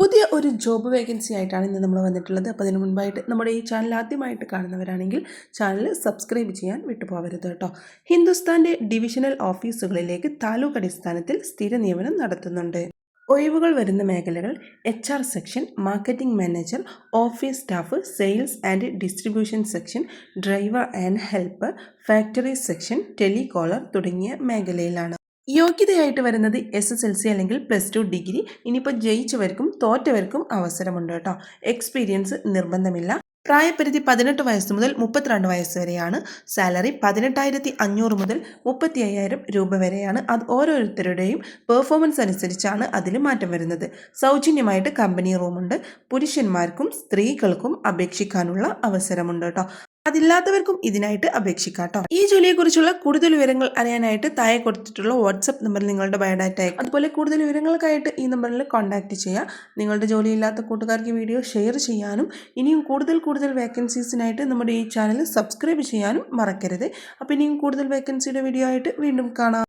പുതിയ ഒരു job vacancy ആയിട്ടാണ് ഇന്ന് നമ്മൾ വന്നിട്ടുള്ളത്. അപ്പോൾ അതിന് മുൻപായിട്ട് നമ്മുടെ ഈ ചാനൽ ആദ്യമായിട്ട് കാണുന്നവരാണെങ്കിൽ ചാനൽ സബ്സ്ക്രൈബ് ചെയ്യാൻ വിട്ടുപോകരുത് കേട്ടോ. ഹിന്ദുസ്ഥാന്റെ ഡിവിഷണൽ ഓഫീസുകളിലേക്ക് താലൂക്ക് അടിസ്ഥാനത്തിൽ സ്ഥിര നിയമനം നടത്തുന്നുണ്ട്. ഒഴിവുകൾ വരുന്ന മേഖലകൾ H R section marketing manager office staff sales and distribution section driver and helper factory section telecaller തുടങ്ങിയ മേഖലയിലാണ്. യോഗ്യതയായിട്ട് വരുന്നത് എസ് എസ് എൽ സി അല്ലെങ്കിൽ പ്ലസ് ടു ഡിഗ്രി ഇനിയിപ്പോൾ ജയിച്ചവർക്കും തോറ്റവർക്കും അവസരമുണ്ട് കേട്ടോ. എക്സ്പീരിയൻസ് നിർബന്ധമില്ല. പ്രായപരിധി പതിനെട്ട് വയസ്സ് മുതൽ മുപ്പത്തിരണ്ട് വയസ്സ് വരെയാണ്. സാലറി പതിനെട്ടായിരത്തി അഞ്ഞൂറ് മുതൽ മുപ്പത്തി അയ്യായിരം രൂപ വരെയാണ്. അത് ഓരോരുത്തരുടെയും പെർഫോമൻസ് അനുസരിച്ചാണ് അതിൽ മാറ്റം വരുന്നത്. സൗജന്യമായിട്ട് കമ്പനി റൂമുണ്ട് പുരുഷന്മാർക്കും സ്ത്രീകൾക്കും അപേക്ഷിക്കാനുള്ള അവസരമുണ്ട് കേട്ടോ. അതില്ലാത്തവർക്കും ഇതിനായിട്ട് അപേക്ഷിക്കാം കേട്ടോ ഈ ജോലിയെക്കുറിച്ചുള്ള കൂടുതൽ വിവരങ്ങൾ അറിയാനായിട്ട് താഴെ കൊടുത്തിട്ടുള്ള വാട്സപ്പ് നമ്പറിൽ നിങ്ങളുടെ ബയോഡാറ്റ അയക്കും അതുപോലെ കൂടുതൽ വിവരങ്ങൾക്കായിട്ട് ഈ നമ്പറിൽ കോൺടാക്ട് ചെയ്യുക. നിങ്ങളുടെ ജോലിയില്ലാത്ത കൂട്ടുകാർക്ക് വീഡിയോ ഷെയർ ചെയ്യാനും ഇനിയും കൂടുതൽ കൂടുതൽ വേക്കൻസീസിനായിട്ട് നമ്മുടെ ഈ ചാനൽ സബ്സ്ക്രൈബ് ചെയ്യാനും മറക്കരുത്. അപ്പോൾ ഇനിയും കൂടുതൽ വേക്കൻസിയുടെ വീഡിയോ ആയിട്ട് വീണ്ടും കാണാം.